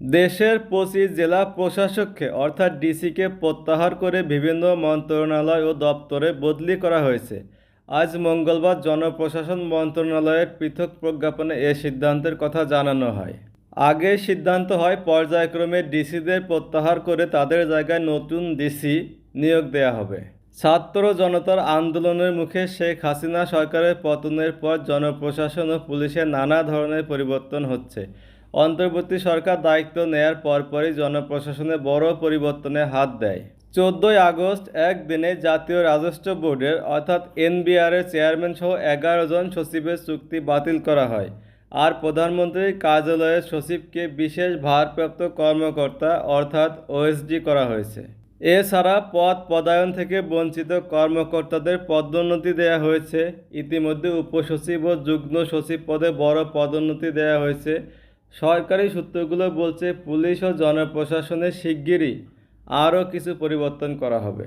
দেশের পঁচিশ জেলা প্রশাসককে, অর্থাৎ ডিসিকে, প্রত্যাহার করে বিভিন্ন মন্ত্রণালয় ও দপ্তরে বদলি করা হয়েছে। আজ মঙ্গলবার জনপ্রশাসন মন্ত্রণালয়ের পৃথক প্রজ্ঞাপনে এ সিদ্ধান্তের কথা জানানো হয়। আগে সিদ্ধান্ত হয়, পর্যায়ক্রমে ডিসিদের প্রত্যাহার করে তাদের জায়গায় নতুন ডিসি নিয়োগ দেওয়া হবে। ছাত্র জনতার আন্দোলনের মুখে শেখ হাসিনা সরকারের পতনের পর জনপ্রশাসন ও পুলিশের নানা ধরনের পরিবর্তন হচ্ছে। অন্তর্বর্তী সরকার দায়িত্ব নেয়ার পরপরই জনপ্রশাসনে বড় পরিবর্তনে হাত দেয়। চোদ্দোই আগস্ট একদিনে জাতীয় রাজস্ব বোর্ডের অর্থাৎ এনবিআরের চেয়ারম্যান সহ এগারো জন সচিবের চুক্তি বাতিল করা হয়। আর প্রধানমন্ত্রীর কার্যালয়ের সচিবকে বিশেষ ভারপ্রাপ্ত কর্মকর্তা অর্থাৎ ওএসডি করা হয়েছে। এছাড়া পদ পদায়ন থেকে বঞ্চিত কর্মকর্তাদের পদোন্নতি দেওয়া হয়েছে। ইতিমধ্যে উপসচিব ও যুগ্ম সচিব পদে বড় পদোন্নতি দেওয়া হয়েছে। সরকারি সূত্রগুলো বলছে পুলিশ ও জনপ্রশাসনে শিগগিরই আরও কিছু পরিবর্তন করা হবে।